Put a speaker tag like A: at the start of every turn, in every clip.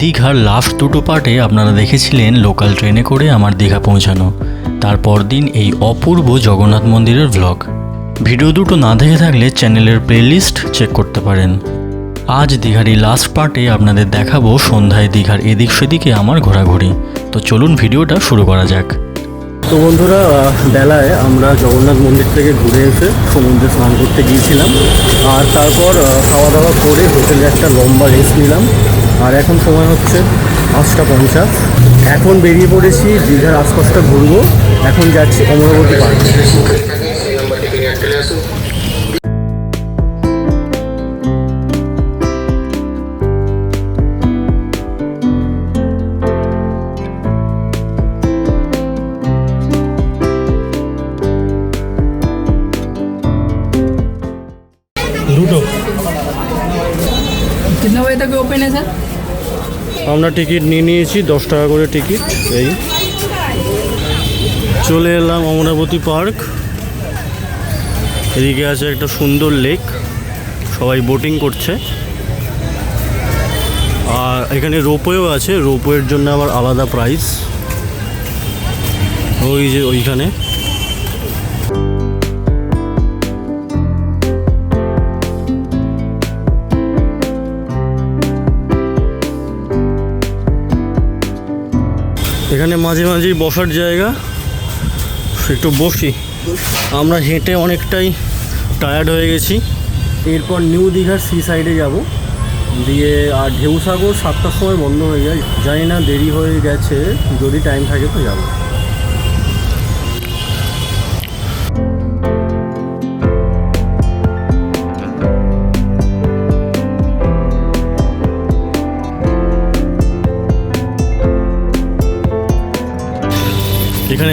A: দীঘার লাস্ট দুটো পার্টে আপনারা দেখেছিলেন লোকাল ট্রেনে করে আমার দীঘা পৌঁছানো। তারপর দিন এই অপূর্ব জগন্নাথ মন্দিরের ভ্লগ ভিডিও দুটো না দেখে থাকলে চ্যানেলের প্লেলিস্ট চেক করতে পারেন। আজ দীঘার এই লাস্ট পার্টে আপনাদের দেখাবো সন্ধ্যায় দীঘার এদিক সেদিকে আমার ঘোরাঘুরি। তো চলুন ভিডিওটা শুরু করা যাক।
B: তো বন্ধুরা, বেলায় আমরা জগন্নাথ মন্দির থেকে ঘুরে এসে সমুদ্রে স্নান করতে গিয়েছিলাম। আর তারপর খাওয়া দাওয়া করে হোটেলে একটা লম্বা রেস্ট নিলাম। আর এখন সময় হচ্ছে পাঁচটা পঞ্চাশ। এখন বেরিয়ে পড়েছি দীঘার আশপাশটা ঘুরবো। এখন যাচ্ছি অমরাবতী পার্ক।
C: कितने बजे तक ओपन है सर
B: আমরা টিকিট নিয়ে নিয়েছি দশ টাকা করে টিকিট এই চলে এলাম অমরাবতী পার্ক এদিকে আছে একটা সুন্দর লেক সবাই বোটিং করছে আর এখানে রোপওয়েও আছে রোপওয়ের জন্য আবার আলাদা প্রাইস ওই যে ওইখানে এখানে মাঝে মাঝেই বসার জায়গা। একটু বসি। আমরা হেঁটে অনেকটাই টায়ার্ড হয়ে গেছি। এরপর নিউ দীঘার সি সাইডে যাব। দিয়ে আর ঢেউসাগর সাতটার সময় বন্ধ হয়ে যায়। জানি না দেরি হয়ে গেছে। যদি টাইম থাকে তো যাব।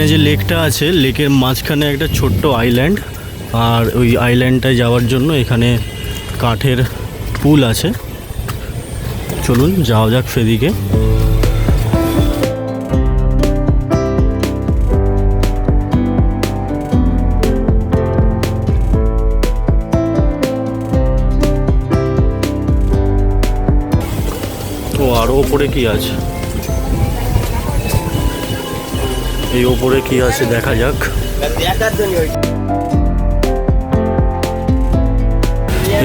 B: এখানে যে লেকটা আছে, লেকের মাঝখানে একটা ছোট্ট আইল্যান্ড আর ওই আইল্যান্ডটায় যাওয়ার জন্য এখানে কাঠের পুল আছে। চলুন, যাওয়া যাক সেদিকে। ও ওপরে কি আছে? এই ওপরে কি আছে দেখা যাক।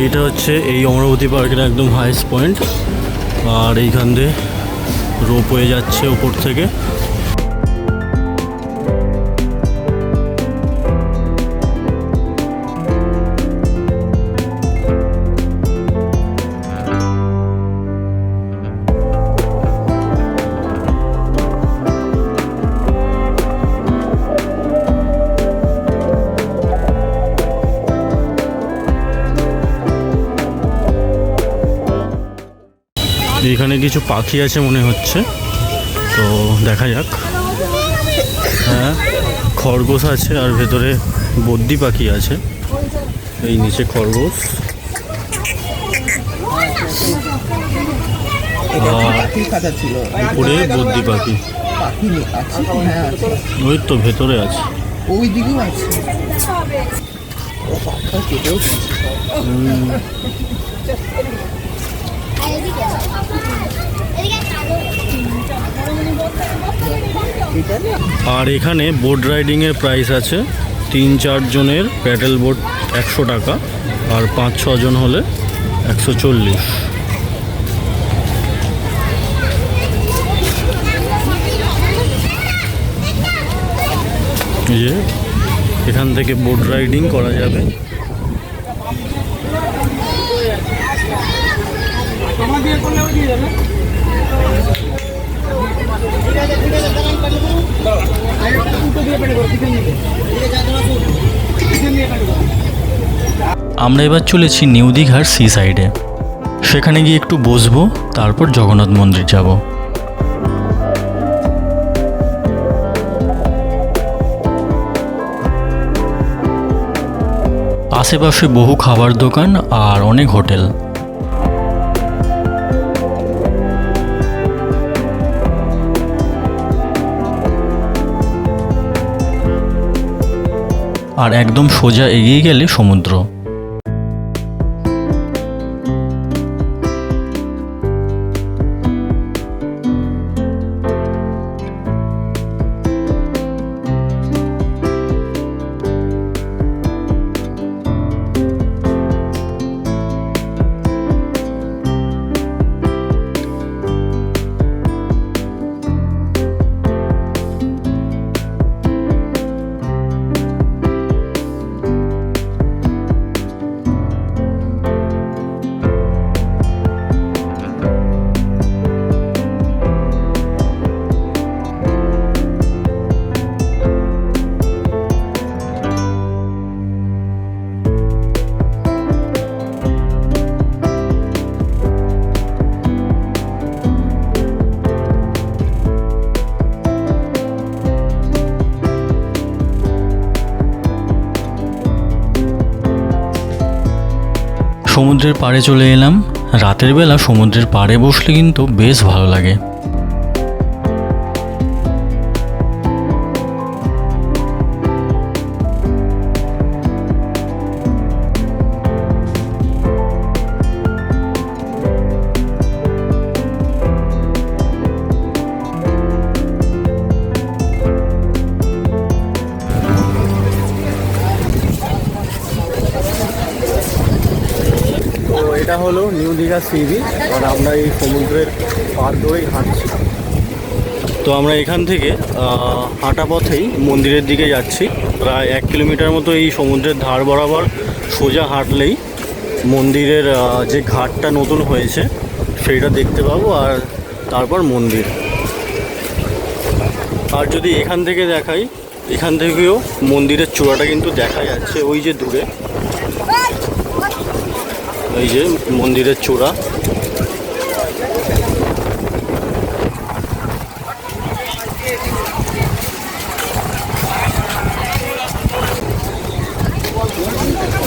B: এটা হচ্ছে এই অমরাবতী পার্কের একদম হাইস্ট পয়েন্ট আর এইখান দিয়ে রোপ হয়ে যাচ্ছে ওপর থেকে। এখানে কিছু পাখি আছে মনে হচ্ছে। তো দেখা যাক। হ্যাঁ খরগোশ আছে আর ভেতরে বদ্যি পাখি আছে। এই নিচে খরগোশ। উপরে বদ্যি পাখি।
D: হ্যাঁ
B: ওই তো ভেতরে আছে।
D: ওই দিকেও আছে। ও পাখা কেটেও গেছে। এটা না
B: আর এখানে বোট রাইডিংয়ের প্রাইস আছে তিন চারজনের প্যাডেল বোট একশো টাকা আর পাঁচ ছজন হলে একশো চল্লিশ। এখান থেকে বোট রাইডিং করা যাবে।
A: আমরা এবার চলেছি নিউ দীঘার সি সাইডে সেখানে গিয়ে একটু বসবো, তারপর জগন্নাথ মন্দির যাব। আশেপাশে বহু খাবার দোকান আর অনেক হোটেল। আর একদম সোজা এগিয়ে গেলে সমুদ্র। সমুদ্রের পাড়ে চলে এলাম। রাতের বেলা সমুদ্রের পাড়ে বসলে কিন্তু বেশ ভালো লাগে।
B: তো এটা হলো নিউ দীঘা সি বিচ আর আমরা এই সমুদ্রের পার ধরেই হাঁটছি। তো আমরা এখান থেকে হাঁটা পথেই মন্দিরের দিকে যাচ্ছি। প্রায় এক কিলোমিটার মতো এই সমুদ্রের ধার বরাবর সোজা হাঁটলেই মন্দিরের যে ঘাটটা নতুন হয়েছে, সেইটা দেখতে পাবো আর তারপর মন্দির। আর যদি এখান থেকে দেখাই, এখান থেকেও মন্দিরের চূড়াটা কিন্তু দেখা যাচ্ছে ওই যে দূরে। এই যে মন্দিরের চূড়া।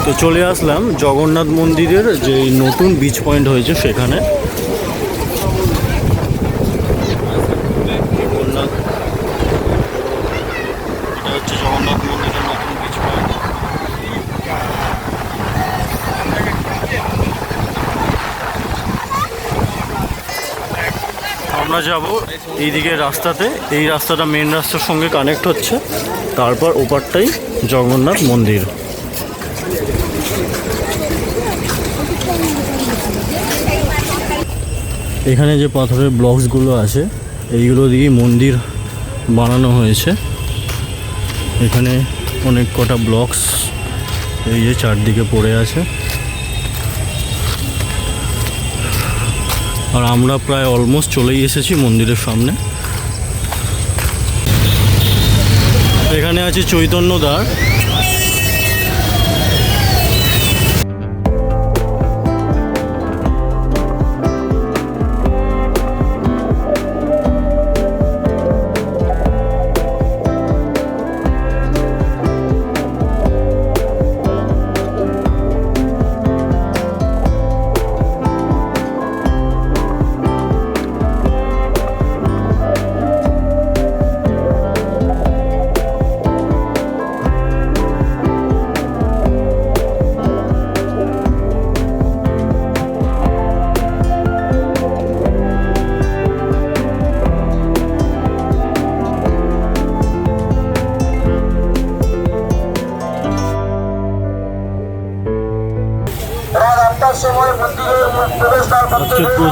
B: তো চলে আসলাম জগন্নাথ মন্দিরের যে নতুন বিচ পয়েন্ট হয়েছে সেখানে জগন্নাথ এটা হচ্ছে জগন্নাথ মন্দিরের নতুন বিচ পয়েন্ট আমরা যাব এইদিকে রাস্তাতে। এই রাস্তাটা মেন রাস্তার সঙ্গে কানেক্ট হচ্ছে। তারপর ওপারটাই জগন্নাথ মন্দির। এখানে যে পাথরের ব্লকসগুলো আছে, এইগুলো দিয়ে মন্দির বানানো হয়েছে। এখানে অনেক কটা ব্লকস এই যে চারদিকে পড়ে আছে। আর আমরা প্রায় অলমোস্ট চলেই এসেছি মন্দিরের সামনে। এখানে আছে চৈতন্য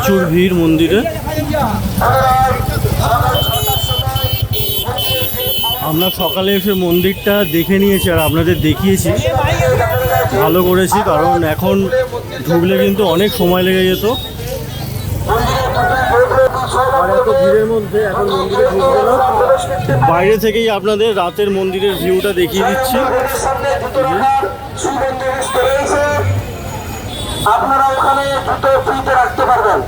B: প্রচুর ভিড় মন্দিরে। আমরা সকালে এসে মন্দিরটা দেখে নিয়েছি আর আপনাদের দেখিয়েছি। ভালো করেছি, কারণ এখন ঢুকলে কিন্তু অনেক সময় লেগে যেত। মধ্যে এখন বাইরে থেকেই আপনাদের রাতের মন্দিরের ভিউটা দেখিয়ে দিচ্ছি।
C: আপনারা ওখানে দুটো ফ্রিতে রাখতে পারবেন।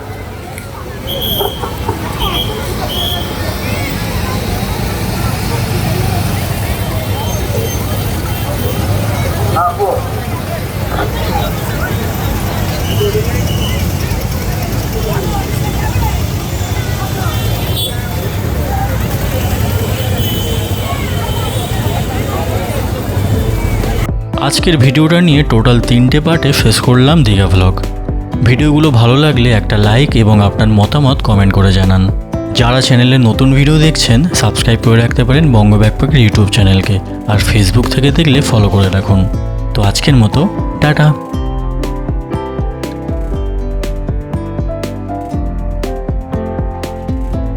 A: আজকের ভিডিওটা নিয়ে টোটাল তিনটে পার্টে শেষ করলাম দীঘা ভ্লগ ভিডিওগুলো ভালো লাগলে একটা লাইক এবং আপনার মতামত কমেন্ট করে জানান। যারা চ্যানেলে নতুন ভিডিও দেখছেন, সাবস্ক্রাইব করে রাখতে পারেন বঙ্গ ব্যাকপ্যাকের ইউটিউব চ্যানেলকে, আর ফেসবুক থেকে দেখলে ফলো করে রাখুন। তো আজকের মতো, টাটা।